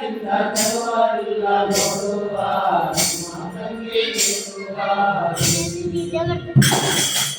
Thank you.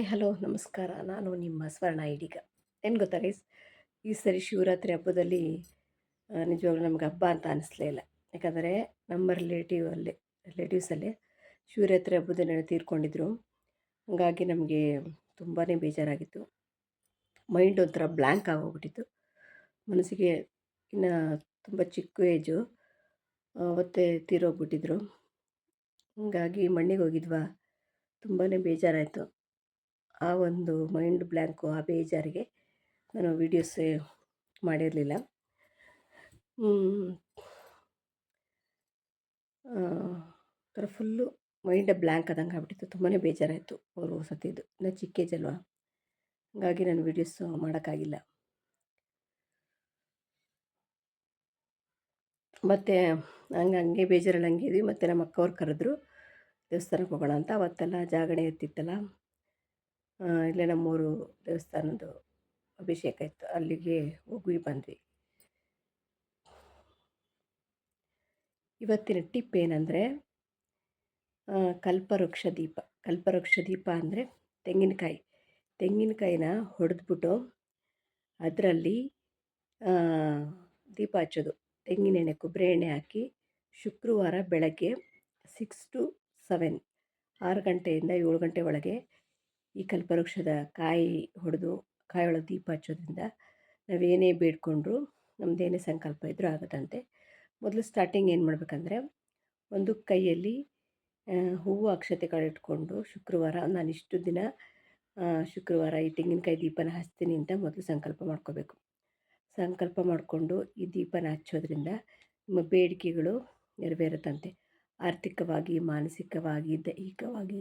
Hi, hello, ನಮಸ್ಕಾರ. ನಾನು ನಿಮ್ಮ ಸ್ವರ್ಣ ಐಡಿಗ. ಏನು ಗೊತ್ತಾ ಗೈಸ್ ಈ ಸರಿ ಶಿವರಾತ್ರಿ ಹಬ್ಬದಲ್ಲಿ ನಿಜವಾಗ್ಲೂ ನಮ್ಗೆ ಹಬ್ಬ ಅಂತ ಅನ್ನಿಸ್ಲೇ ಇಲ್ಲ. ಯಾಕಂದರೆ ನಮ್ಮ ರಿಲೇಟಿವ್ ಅಲ್ಲಿ ರಿಲೇಟಿವ್ಸಲ್ಲಿ ಶಿವರಾತ್ರಿ ಹಬ್ಬದ ನೆನೆ ತೀರ್ಕೊಂಡಿದ್ರು. ಹಾಗಾಗಿ ನಮಗೆ ತುಂಬಾ ಬೇಜಾರಾಗಿತ್ತು. ಮೈಂಡ್ ಒಂಥರ ಬ್ಲ್ಯಾಂಕ್ ಆಗೋಗ್ಬಿಟ್ಟಿತ್ತು. ಮನಸ್ಸಿಗೆ ಇನ್ನು ತುಂಬ ಚಿಕ್ಕ ಏಜು ಅವತ್ತೇ ತೀರೋಗ್ಬಿಟ್ಟಿದ್ರು. ಹಾಗಾಗಿ ಮಣ್ಣಿಗೆ ಹೋಗಿದ್ವಾ? ತುಂಬಾ ಬೇಜಾರಾಯಿತು. ಆ ಒಂದು ಮೈಂಡ್ ಬ್ಲ್ಯಾಂಕು ಆ ಬೇಜಾರಿಗೆ ನಾನು ವೀಡಿಯೋಸೇ ಮಾಡಿರಲಿಲ್ಲ. ಒಂಥರ ಫುಲ್ಲು ಮೈಂಡೇ ಬ್ಲ್ಯಾಂಕ್ ಆದಂಗೆ ಆಗ್ಬಿಟ್ಟಿತ್ತು. ತುಂಬಾ ಬೇಜಾರಾಯಿತು ಅವರು ಸತ್ತಿದ್ದು ನಾನು ಚಿಕ್ಕ ಏಜ್ ಅಲ್ವಾ ಹಾಗಾಗಿ ನಾನು ವೀಡಿಯೋಸು ಮಾಡೋಕ್ಕಾಗಿಲ್ಲ. ಮತ್ತು ಹಂಗೆ ಹಂಗೆ ಬೇಜಾರಲ್ಲಿ ಹಂಗೆ ಇದ್ವಿ. ಮತ್ತು ನಮ್ಮ ಅಕ್ಕವ್ರು ಕರೆದ್ರು, ದೇವಸ್ಥಾನಕ್ಕೆ ಹೋಗೋಣ ಅಂತ. ಅವತ್ತೆಲ್ಲ ಜಾಗಣೆ ಇರ್ತಿತ್ತಲ್ಲ ಇಲ್ಲೇ ನಮ್ಮೂರು ದೇವಸ್ಥಾನದ್ದು ಅಭಿಷೇಕ ಇತ್ತು. ಅಲ್ಲಿಗೆ ಹೋಗಿ ಬಂದ್ವಿ. ಇವತ್ತಿನ ಟಿಪ್ ಏನಂದರೆ ಕಲ್ಪವೃಕ್ಷ ದೀಪ. ಕಲ್ಪವೃಕ್ಷ ದೀಪ ಅಂದರೆ ತೆಂಗಿನಕಾಯಿ. ತೆಂಗಿನಕಾಯಿನ ಹೊಡೆದ್ಬಿಟ್ಟು ಅದರಲ್ಲಿ ದೀಪ ಹಚ್ಚೋದು. ತೆಂಗಿನ ಎಣ್ಣೆ, ಕೊಬ್ಬರಿ ಎಣ್ಣೆ ಹಾಕಿ ಶುಕ್ರವಾರ ಬೆಳಗ್ಗೆ ಸಿಕ್ಸ್ ಟು ಸೆವೆನ್ ಆರು ಗಂಟೆಯಿಂದ ಏಳು ಗಂಟೆ ಒಳಗೆ ಈ ಕಲ್ಪವೃಕ್ಷದ ಕಾಯಿ ಹೊಡೆದು ಕಾಯಿ ಒಳಗೆ ದೀಪ ಹಚ್ಚೋದ್ರಿಂದ ನಾವೇನೇ ಬೇಡ್ಕೊಂಡ್ರು ನಮ್ಮದೇನೇ ಸಂಕಲ್ಪ ಇದ್ದರೂ ಆಗುತ್ತಂತೆ. ಮೊದಲು ಸ್ಟಾರ್ಟಿಂಗ್ ಏನು ಮಾಡಬೇಕಂದ್ರೆ, ಒಂದು ಕೈಯಲ್ಲಿ ಹೂವು ಅಕ್ಷತೆಗಳಿಟ್ಕೊಂಡು ಶುಕ್ರವಾರ, ನಾನು ಇಷ್ಟು ದಿನ ಶುಕ್ರವಾರ ಈ ತೆಂಗಿನಕಾಯಿ ದೀಪನ ಹಚ್ತೀನಿ ಅಂತ ಮೊದಲು ಸಂಕಲ್ಪ ಮಾಡ್ಕೋಬೇಕು. ಸಂಕಲ್ಪ ಮಾಡಿಕೊಂಡು ಈ ದೀಪನ ಹಚ್ಚೋದ್ರಿಂದ ನಿಮ್ಮ ಬೇಡಿಕೆಗಳು ನೆರವೇರುತ್ತಂತೆ. ಆರ್ಥಿಕವಾಗಿ, ಮಾನಸಿಕವಾಗಿ, ದೈಹಿಕವಾಗಿ.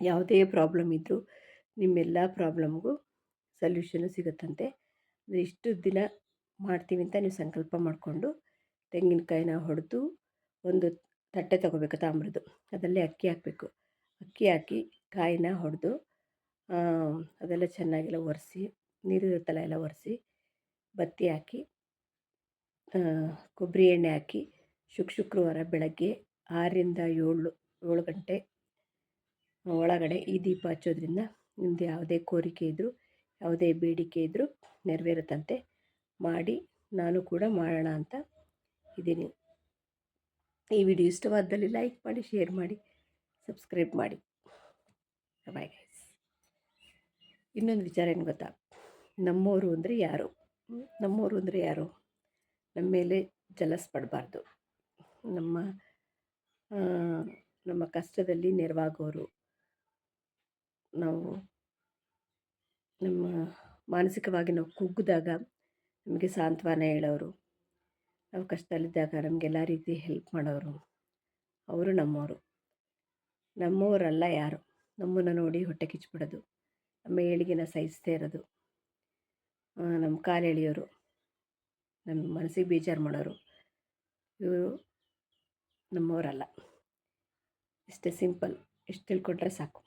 ಯಾವುದೇ ಪ್ರಾಬ್ಲಮ್ ಇದ್ದರೂ ನಿಮ್ಮೆಲ್ಲ ಪ್ರಾಬ್ಲಮ್ಗೂ ಸಲ್ಯೂಷನು ಸಿಗುತ್ತಂತೆ. ಅಂದರೆ ಇಷ್ಟು ದಿನ ಮಾಡ್ತೀವಿ ಅಂತ ನೀವು ಸಂಕಲ್ಪ ಮಾಡಿಕೊಂಡು ತೆಂಗಿನಕಾಯಿನ ಹೊಡೆದು ಒಂದು ತಟ್ಟೆ ತಗೋಬೇಕು ತಾಮ್ರದ್ದು. ಅದರಲ್ಲಿ ಅಕ್ಕಿ ಹಾಕಬೇಕು. ಅಕ್ಕಿ ಹಾಕಿ ಕಾಯಿನ ಹೊಡೆದು ಅದೆಲ್ಲ ಚೆನ್ನಾಗೆಲ್ಲ ಒರೆಸಿ, ನೀರು ಇರುತ್ತಲ್ಲ ಎಲ್ಲ ಒರೆಸಿ ಬತ್ತಿ ಹಾಕಿ ಕೊಬ್ಬರಿ ಎಣ್ಣೆ ಹಾಕಿ ಶುಕ್ ಶುಕ್ರವಾರ ಬೆಳಗ್ಗೆ ಆರರಿಂದ ಏಳು ಏಳು ಗಂಟೆ ಒಳಗಡೆ ಈ ದೀಪ ಹಚ್ಚೋದ್ರಿಂದ ನಿಮ್ಮದು ಯಾವುದೇ ಕೋರಿಕೆ ಇದ್ದರೂ ಯಾವುದೇ ಬೇಡಿಕೆ ಇದ್ದರೂ ನೆರವೇರುತ್ತಂತೆ. ಮಾಡಿ ನಾನು ಕೂಡ ಮಾಡೋಣ ಅಂತ ಇದ್ದೀನಿ. ಈ ವಿಡಿಯೋ ಇಷ್ಟವಾದಲ್ಲಿ ಲೈಕ್ ಮಾಡಿ, ಶೇರ್ ಮಾಡಿ, ಸಬ್ಸ್ಕ್ರೈಬ್ ಮಾಡಿ. ಬಾಯ್ ಗೈಸ್ ಇನ್ನೊಂದು ವಿಚಾರ ಏನು ಗೊತ್ತಾ? ನಮ್ಮವರು ಅಂದರೆ ಯಾರು? ನಮ್ಮವರು ಅಂದರೆ ಯಾರು? ನಮ್ಮ ಮೇಲೆ ಜಲಸ್ ಪಡಬಾರ್ದು. ನಮ್ಮ ನಮ್ಮ ಕಷ್ಟದಲ್ಲಿ ನೆರವಾಗೋರು ನಾವು ನಮ್ಮ ಮಾನಸಿಕವಾಗಿ ನಾವು ಕುಗ್ಗಿದಾಗ ನಮಗೆ ಸಾಂತ್ವನ ಹೇಳೋರು, ನಾವು ಕಷ್ಟದಲ್ಲಿದ್ದಾಗ ನಮಗೆಲ್ಲ ರೀತಿ ಹೆಲ್ಪ್ ಮಾಡೋರು, ಅವರು ನಮ್ಮವರು ನಮ್ಮವರಲ್ಲ ಯಾರು? ನಮ್ಮನ್ನು ನೋಡಿ ಹೊಟ್ಟೆ ಕಿಚ್ಚಿಬಿಡೋದು, ನಮ್ಮ ಏಳಿಗೆನ ಸಹಿಸದೇ ಇರೋದು ನಮ್ಮ ಕಾಲು ಎಳೆಯೋರು, ನಮ್ಮ ಮನಸ್ಸಿಗೆ ಬೇಜಾರು ಮಾಡೋರು, ಇವರು ನಮ್ಮವರಲ್ಲ ಇಷ್ಟೇ ಸಿಂಪಲ್ ಇಷ್ಟು ತಿಳ್ಕೊಂಡ್ರೆ ಸಾಕು.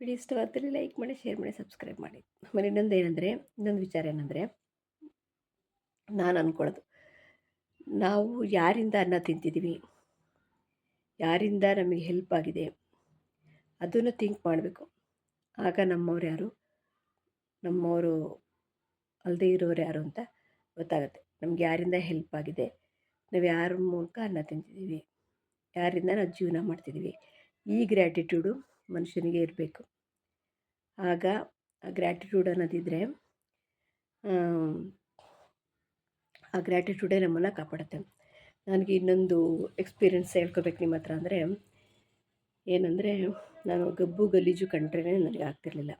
ವಿಡಿಯೋ ಇಷ್ಟವಾದಲ್ಲಿ ಲೈಕ್ ಮಾಡಿ, ಶೇರ್ ಮಾಡಿ, ಸಬ್ಸ್ಕ್ರೈಬ್ ಮಾಡಿ. ಆಮೇಲೆ ಇನ್ನೊಂದು ಏನಂದರೆ, ಇನ್ನೊಂದು ವಿಚಾರ ಏನಂದರೆ, ನಾನು ಅಂದ್ಕೊಳ್ಳೋದು ನಾವು ಯಾರಿಂದ ಅನ್ನ ತಿಂತಿದ್ದೀವಿ ಯಾರಿಂದ ನಮಗೆ ಹೆಲ್ಪ್ ಆಗಿದೆ? ಅದನ್ನು ಥಿಂಕ್ ಮಾಡಬೇಕು. ಆಗ ನಮ್ಮವ್ರು ಯಾರು? ನಮ್ಮವರು ಅಲ್ಲದೆ ಇರೋರು ಯಾರು ಅಂತ ಗೊತ್ತಾಗುತ್ತೆ. ನಮ್ಗೆ ಯಾರಿಂದ ಹೆಲ್ಪ್ ಆಗಿದೆ? ನಾವು ಯಾರ ಮೂಲಕ ಅನ್ನ ತಿಂತಿದ್ದೀವಿ ಯಾರಿಂದ ನಾವು ಜೀವನ ಮಾಡ್ತಿದ್ದೀವಿ ಈ ಗ್ರ್ಯಾಟಿಟ್ಯೂಡು ಮನುಷ್ಯನಿಗೆ ಇರಬೇಕು. ಆಗ ಆ ಗ್ರ್ಯಾಟಿಟ್ಯೂಡ್ ಅನ್ನೋದಿದ್ದರೆ ಆ ಗ್ರ್ಯಾಟಿಟ್ಯೂಡೇ ನಮ್ಮನ್ನು ಕಾಪಾಡುತ್ತೆ. ನನಗೆ ಇನ್ನೊಂದು ಎಕ್ಸ್ಪೀರಿಯೆನ್ಸ್ ಹೇಳ್ಕೋಬೇಕು ನಿಮ್ಮ ಹತ್ರ ಅಂದರೆ, ಏನಂದರೆ, ನಾನು ಗಬ್ಬು ಗಲೀಜು ಕಂಡ್ರೇ ನನಗೆ ಆಗ್ತಿರಲಿಲ್ಲ.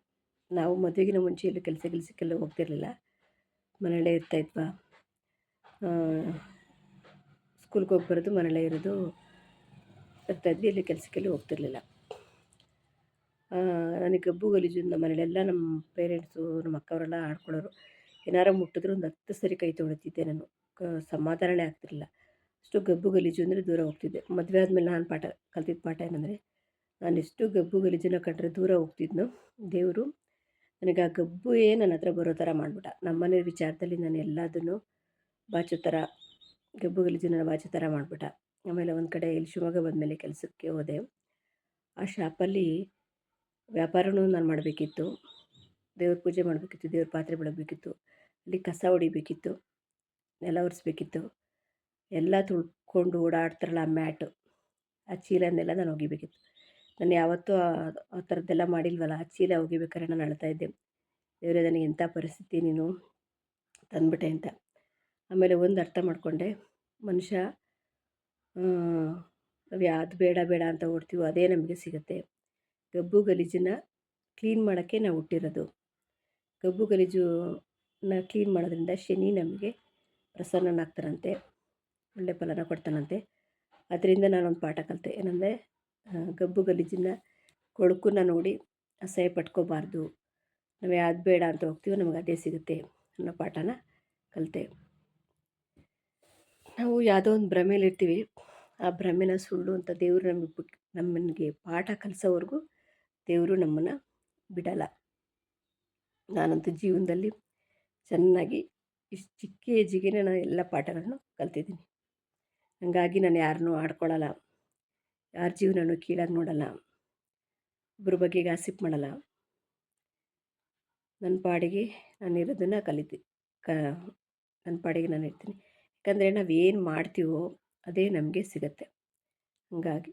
ನಾವು ಮದುವೆಗಿನ ಮುಂಚೆ ಎಲ್ಲೂ ಕೆಲಸ ಕೆಲಸಕ್ಕೆಲ್ಲ ಹೋಗ್ತಿರಲಿಲ್ಲ. ಮನೆಯಲ್ಲೇ ಇರ್ತಾಯಿದ್ವಾ ಸ್ಕೂಲ್ಗೆ ಹೋಗಿ ಬರೋದು ಮನೆಯಲ್ಲೇ ಇರೋದು ಇರ್ತಾಯಿದ್ವಿ ಇಲ್ಲಿ ಕೆಲಸಕ್ಕೆಲ್ಲ ಹೋಗ್ತಿರ್ಲಿಲ್ಲ. ನನಗೆ ಗಬ್ಬು ಗಲೀಜು ನಮ್ಮ ಮನೇಲೆಲ್ಲ ನಮ್ಮ ಪೇರೆಂಟ್ಸು, ನಮ್ಮ ಅಕ್ಕವರೆಲ್ಲ ಆಡ್ಕೊಳ್ಳೋರು. ಏನಾರ ಮುಟ್ಟಿದ್ರು ಒಂದು ಹತ್ತು ಸರಿ ಕೈ ತೊಳಿತಿದ್ದೆ ನಾನು. ಸಮಾಧಾನನೇ ಆಗ್ತಿರಲಿಲ್ಲ. ಅಷ್ಟು ಗಬ್ಬು ಗಲೀಜು ಅಂದರೆ ದೂರ ಹೋಗ್ತಿದ್ದೆ. ಮದುವೆ ಆದಮೇಲೆ ನಾನು ಪಾಠ, ಕಲ್ತಿದ್ದ ಪಾಠ ಏನಂದರೆ, ನಾನು ಎಷ್ಟು ಗಬ್ಬು ಗಲೀಜನ್ನು ಕಂಡ್ರೆ ದೂರ ಹೋಗ್ತಿದ್ನೋ. ದೇವರು ನನಗೆ ಆ ಗಬ್ಬು ಏ ನನ್ನ ಹತ್ರ ಬರೋ ಥರ ಮಾಡಿಬಿಟ್ಟ. ನಮ್ಮ ಮನೆ ವಿಚಾರದಲ್ಲಿ ನಾನು ಎಲ್ಲದನ್ನು ಬಾಚೋ ಥರ, ಗಬ್ಬು ಗಲೀಜನ ಬಾಚೋ ಥರ ಮಾಡಿಬಿಟ್ಟ. ಆಮೇಲೆ ಒಂದು ಕಡೆ ಇಲ್ಲಿ ಶಿವಮೊಗ್ಗ ಬಂದಮೇಲೆ ಕೆಲಸಕ್ಕೆ ಹೋದೆ. ಆ ಶಾಪಲ್ಲಿ ವ್ಯಾಪಾರನೂ ನಾನು ಮಾಡಬೇಕಿತ್ತು. ದೇವ್ರ ಪೂಜೆ ಮಾಡಬೇಕಿತ್ತು, ದೇವ್ರ ಪಾತ್ರೆ ಬಿಡಬೇಕಿತ್ತು, ಅಲ್ಲಿ ಕಸ ಹೊಡಿಬೇಕಿತ್ತು, ನೆಲ ಒರೆಸ್ಬೇಕಿತ್ತು. ಎಲ್ಲ ತುಳ್ಕೊಂಡು ಓಡಾಡ್ತಾರಲ್ಲ ಆ ಮ್ಯಾಟು, ಆ ಚೀಲನೆಲ್ಲ ನಾನು ಒಗಿಬೇಕಿತ್ತು. ನಾನು ಯಾವತ್ತೂ ಆ ಥರದ್ದೆಲ್ಲ ಮಾಡಿಲ್ವಲ್ಲ, ಆ ಚೀಲ ಒಗಿಬೇಕಾದ್ರೆ ನಾನು ಅಳ್ತಾ ಇದ್ದೆ. ದೇವರೇ, ನನಗೆ ಎಂಥ ಪರಿಸ್ಥಿತಿ ನೀನು ತಂದ್ಬಿಟ್ಟೆ ಅಂತ. ಆಮೇಲೆ ಒಂದು ಅರ್ಥ ಮಾಡಿಕೊಂಡೆ, ಮನುಷ್ಯ ಯಾವ್ದು ಬೇಡ ಬೇಡ ಅಂತ ಓಡ್ತೀವೋ ಅದೇ ನಮಗೆ ಸಿಗುತ್ತೆ. ಗಬ್ಬು ಗಲೀಜನ್ನು ಕ್ಲೀನ್ ಮಾಡೋಕ್ಕೆ ನಾವು ಹುಟ್ಟಿರೋದು. ಗಬ್ಬು ಗಲೀಜನ್ನ ಕ್ಲೀನ್ ಮಾಡೋದ್ರಿಂದ ಶನಿ ನಮಗೆ ಪ್ರಸನ್ನನಾಗ್ತಾರಂತೆ ಒಳ್ಳೆ ಫಲನ ಕೊಡ್ತಾನಂತೆ. ಅದರಿಂದ ನಾನೊಂದು ಪಾಠ ಕಲಿತೆ, ಏನಂದರೆ ಗಬ್ಬು ಗಲೀಜನ್ನ ಕೊಳಕನ್ನ ನೋಡಿ ಅಸಹ್ಯ ಪಟ್ಕೋಬಾರ್ದು. ನಾವು ಯಾವ್ದು ಬೇಡ ಅಂತ ಹೋಗ್ತೀವೋ ನಮಗೆ ಅದೇ ಸಿಗುತ್ತೆ ಅನ್ನೋ ಪಾಠನ ಕಲಿತೆ. ನಾವು ಯಾವುದೋ ಒಂದು ಭ್ರಮೆಯಲ್ಲಿರ್ತೀವಿ. ಆ ಭ್ರಮೆನ ಸುಳ್ಳು ಅಂತ ದೇವರು ನಮಗೆ ನಮಗೆ ಪಾಠ ಕಲಿಸೋವರೆಗೂ ದೇವರು ನಮ್ಮನ್ನು ಬಿಡಲ್ಲ. ನಾನಂತೂ ಜೀವನದಲ್ಲಿ ಚೆನ್ನಾಗಿ ಇಷ್ಟು ಚಿಕ್ಕ ಏಜಿಗೆ ನಾನು ಎಲ್ಲ ಪಾಠಗಳನ್ನು ಕಲ್ತಿದ್ದೀನಿ. ಹಾಗಾಗಿ ನಾನು ಯಾರನ್ನೂ ಆಡ್ಕೊಳ್ಳಲ್ಲ. ಯಾರ ಜೀವನನೂ ಕೀಳಾಗಿ ನೋಡಲ್ಲ. ಒಬ್ಬರ ಬಗ್ಗೆ ಗಾಸಿಪ್ ಮಾಡಲ್ಲ. ನನ್ನ ಪಾಡಿಗೆ ನಾನು ಇರೋದನ್ನು ಕಲಿತಿ, ಕ ನನ್ನ ಪಾಡಿಗೆ ನಾನು ಇರ್ತೀನಿ. ಯಾಕಂದರೆ ನಾವು ಏನು ಮಾಡ್ತೀವೋ ಅದೇ ನಮಗೆ ಸಿಗತ್ತೆ. ಹಾಗಾಗಿ